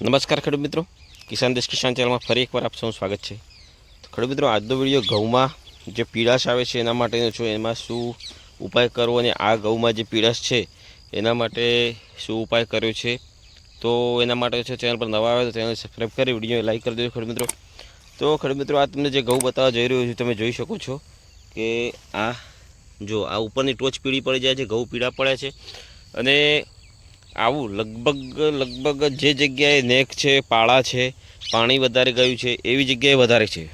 નમસ્કાર ખેડૂત મિત્રો. કિસાન દેશ કિસાન ચેનલમાં ફરી એકવાર આપ સૌનું સ્વાગત છે. તો ખેડૂત મિત્રો, આજનો વીડિયો ઘઉંમાં જે પીળાશ આવે છે, એના માટેનો છું એમાં શું ઉપાય કરવો અને આ ઘઉંમાં જે પીળાશ છે, એના માટે શું ઉપાય કર્યો છે? તો એના માટે છે ચેનલ પર નવા આવે તો ચેનલ સબસ્ક્રાઈબ કરી વીડિયો લાઈક કરી દેજો ખેડૂત મિત્રો. તો ખેડૂત મિત્રો, આ તમને જે ઘઉં બતાવવા જઈ રહ્યો છું, તમે જોઈ શકો છો કે આ, જો આ ઉપરની ટોચ પીળી પડી જાય છે, ઘઉં પીળા પડે છે. અને આવું લગભગ લગભગ જે જગ્યાએ નેક છે, પાળા છે, પાણી વધારે ગયું છે, એવી જગ્યાએ વધારે છે.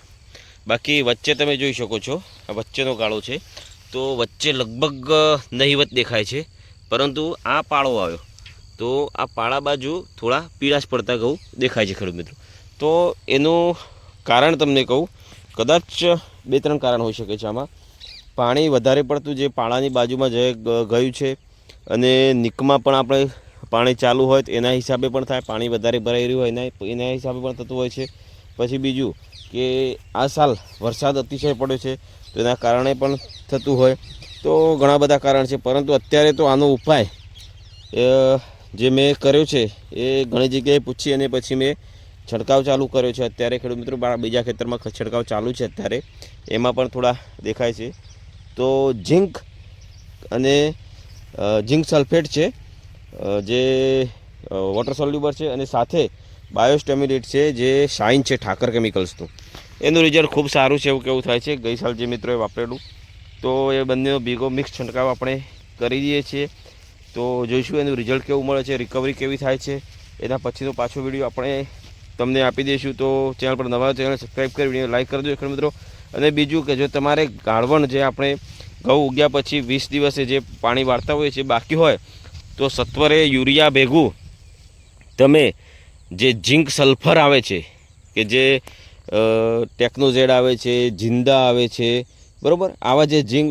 બાકી વચ્ચે તમે જોઈ શકો છો, આ વચ્ચેનો ગાળો છે. તો વચ્ચે લગભગ નહીવત દેખાય છે, પરંતુ આ પાળો આવ્યો. તો આ પાળા બાજુ થોડા પીળાશ પડતા ઘઉં દેખાય છે ખેડૂત મિત્રો. તો એનું કારણ તમને કહું, કદાચ બે ત્રણ કારણ હોઈ શકે છે આમાં. પાણી વધારે પડતું જે પાળાની બાજુમાં જે ગયું છે, અને નિકમાં પણ આપણે પાણી ચાલુ હોય તો એના હિસાબે પણ થાય, પાણી વધારે ભરાઈ રહ્યું હોય એના એના હિસાબે પણ થતું હોય છે. પછી બીજું કે આ સાલ વરસાદ અતિશય પડ્યો છે, તો એના કારણે પણ થતું હોય. તો ઘણા બધા કારણ છે, પરંતુ અત્યારે તો આનો ઉપાય જે મેં કર્યો છે, એ ઘણી જગ્યાએ પૂછી અને પછી મેં છંટકાવ ચાલુ કર્યો છે. અત્યારે ખેડૂત મિત્રો બીજા ખેતરમાં છંટકાવ ચાલુ છે અત્યારે. એમાં પણ થોડા દેખાય છે. તો ઝીંક અને ઝીંક સલ્ફેટ છે જે વોટર સોલ્યુબર છે અને સાથે બાયોસ્ટેમ્યુલેટ છે જે શાઇન છે ઠાકર કેમિકલ્સનું એનું રિઝલ્ટ ખૂબ સારું છે એવું કેવું થાય છે. ગઈ સાલ જે મિત્રોએ વાપરેલું, તો એ બંનેનો ભેગો મિક્સ છંટકાવ આપણે કરી દઈએ છીએ. તો જોઈશું એનું રિઝલ્ટ કેવું મળે છે રિકવરી કેવી થાય છે. એના પછીનો પાછો વીડિયો આપણે તમને આપી દઈશું. તો ચેનલ પર નવા ચેનલ સબસ્ક્રાઈબ કરી વીડિયો લાઈક કરી દેજો મિત્રો. અને બીજું કે જો તમારે ગાળવણ જે આપણે ઘઉં ઉગ્યા પછી વીસ દિવસે જે પાણી વાળતા હોઈએ છીએ, બાકી હોય તો સત્વરે યુરિયા ભેગું તમે જે ઝીંક સલ્ફર આવે છે, કે જે ટેકનોઝેડ આવે છે, જિંદા આવે છે, બરાબર? આવા જે ઝીંક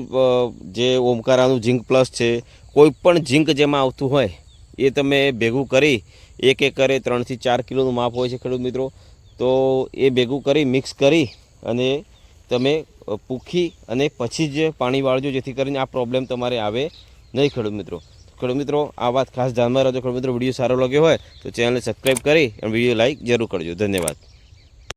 જે ઓમકારાનું ઝીંક પ્લસ છે કોઈ પણ ઝીંક જેમાં આવતું હોય, એ તમે ભેગું કરી, એક એકરે ત્રણથી ચાર કિલોનું માપ હોય છે, ખેડૂત મિત્રો, તો એ ભેગું કરી, મિક્સ કરી, અને તમે પૂખી અને પછી જ પાણી વાળજો, જેથી કરીને આ પ્રોબ્લેમ તમારે આવે નહીં, ખેડૂત મિત્રો. ખેડૂત મિત્રો, આ વાત ખાસ ધ્યાનમાં રાખજો. ખેડૂત મિત્રો, વીડિયો સારો લાગ્યો હોય તો ચેનલને સબસ્ક્રાઈબ કરી અને વીડિયો લાઈક જરૂર કરજો. ધન્યવાદ.